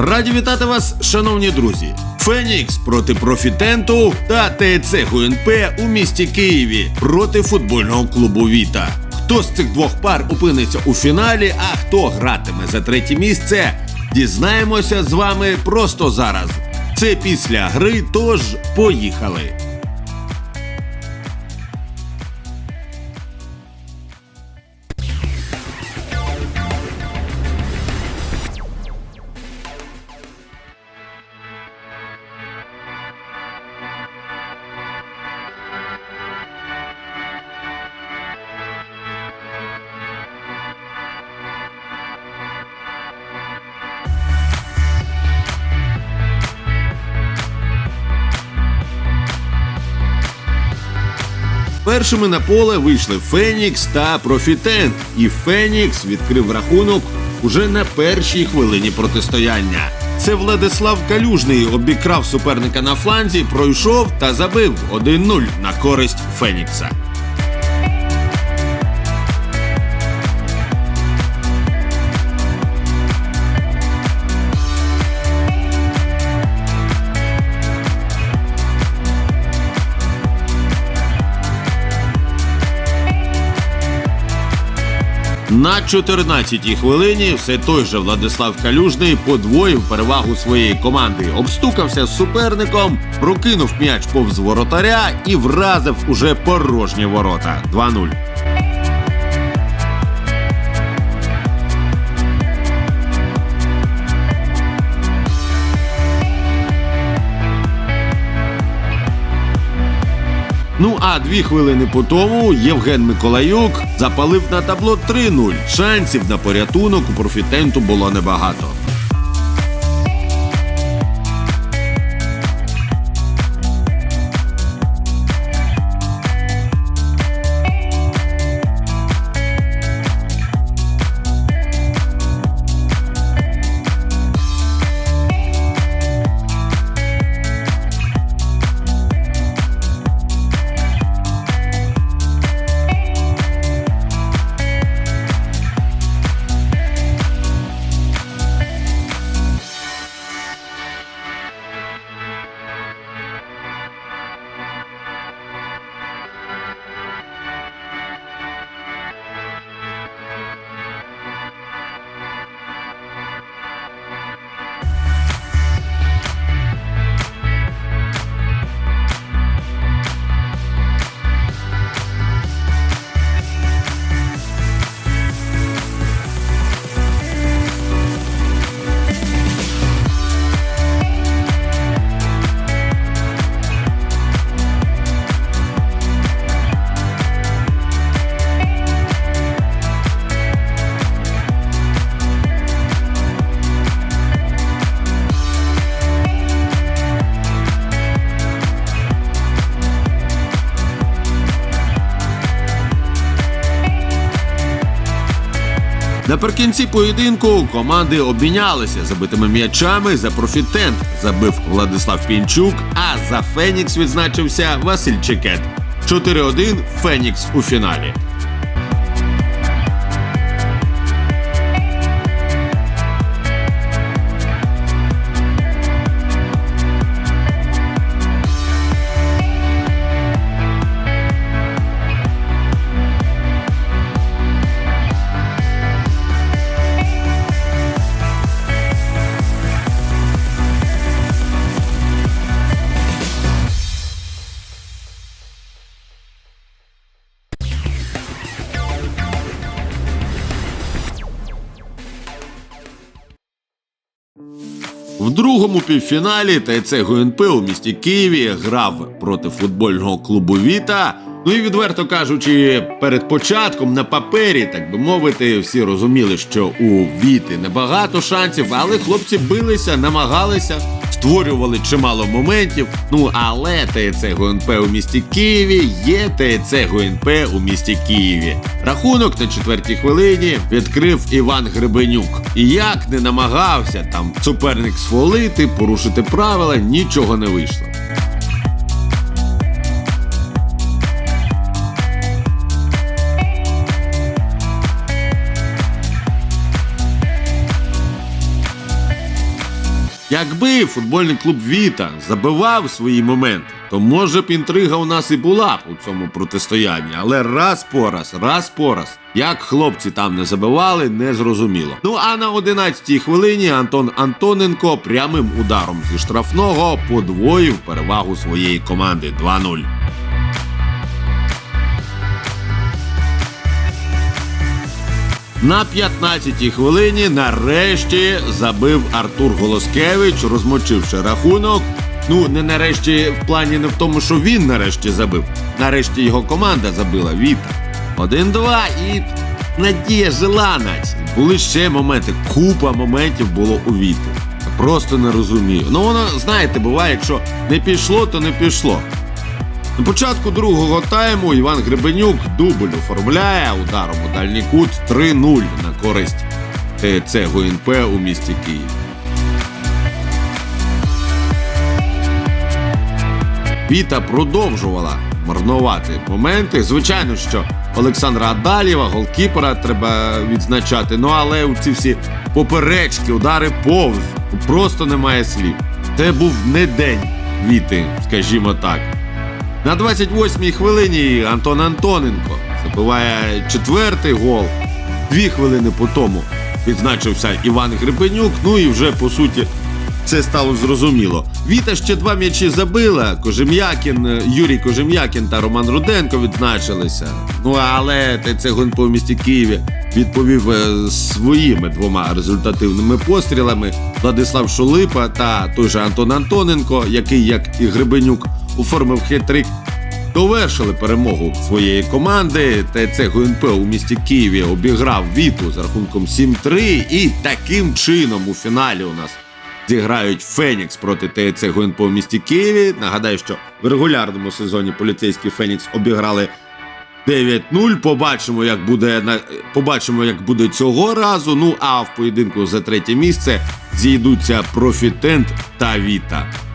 Раді вітати вас, шановні друзі. Фенікс проти Профітенту та ТЦ ГУНП у місті Києві проти футбольного клубу Віта. Хто з цих двох пар опиниться у фіналі, а хто гратиме за третє місце, дізнаємося з вами просто зараз. Це після гри, тож поїхали. Першими на поле вийшли Фенікс та Профітент, і Фенікс відкрив рахунок уже на першій хвилині протистояння. Це Владислав Калюжний обікрав суперника на фланзі, пройшов та забив 1-0 на користь Фенікса. На 14-й хвилині все той же Владислав Калюжний подвоїв перевагу своєї команди, обстукався з суперником, прокинув м'яч повз воротаря і вразив уже порожні ворота 2-0. Ну а дві хвилини по тому Євген Миколаюк запалив на табло 3-0. Шансів на порятунок у профітенту було небагато. Наприкінці поєдинку команди обмінялися забитими м'ячами за профітент. Забив Владислав Пінчук, а за Фенікс відзначився Василь Чекет. 4-1 Фенікс у фіналі. Другому півфіналі ТЦ ГУНП у місті Києві грав проти футбольного клубу Віта. Ну і відверто кажучи, перед початком на папері, так би мовити, всі розуміли, що у Віти небагато шансів, але хлопці билися, намагалися, створювали чимало моментів. Ну але ТЦ ГУНП у місті Києві є ТЦ ГУНП у місті Києві. Рахунок на четвертій хвилині відкрив Іван Гребенюк. І як не намагався там суперник сфолити, порушити правила, нічого не вийшло. Якби футбольний клуб Віта забивав свої моменти, то може б інтрига у нас і була б у цьому протистоянні. Але раз по раз, раз по раз, як хлопці там не забивали, не зрозуміло. Ну а на 11-й хвилині Антон Антоненко прямим ударом зі штрафного подвоїв перевагу своєї команди 2-0. На 15-й хвилині нарешті забив Артур Голоскевич, розмочивши рахунок. Ну, не нарешті в плані не в тому, що він нарешті забив. Нарешті його команда забила Віта. 1-2 і надія жила наче. Були ще моменти. Купа моментів було у Віти. Просто не розумію. Ну воно, знаєте, буває, якщо не пішло, то не пішло. На початку другого тайму Іван Гребенюк дубль оформляє ударом у дальній кут 3-0 на користь ТЦ ГУНП у місті Київ. Віта продовжувала марнувати моменти. Звичайно, що Олександра Адалєва, голкіпера, треба відзначати. Ну але у ці всі поперечки, удари повз. Просто немає слів. Це був не день Віти, скажімо так. На 28-й хвилині Антон Антоненко забиває четвертий гол. Дві хвилини по тому відзначився Іван Гребенюк. Ну і вже по суті це стало зрозуміло. Віта ще два м'ячі забила. Кожем'якін, Юрій Кожем'якін та Роман Руденко відзначилися. Ну але ТЦ ГУНП в місті Києві відповів е, своїми двома результативними пострілами. Владислав Шулипа та той же Антон Антоненко, який, як і Гребенюк, оформив хитрик. Довершили перемогу своєї команди. ТЦ ГУНП у місті Києві обіграв Віту з рахунком 7-3. І таким чином у фіналі у нас зіграють Фенікс проти ТЦ ГУНП у місті Києві. Нагадаю, що в регулярному сезоні поліцейський Фенікс обіграли 9-0. Побачимо, як буде на побачимо, як буде цього разу. Ну а в поєдинку за третє місце зійдуться Профітент та Віта.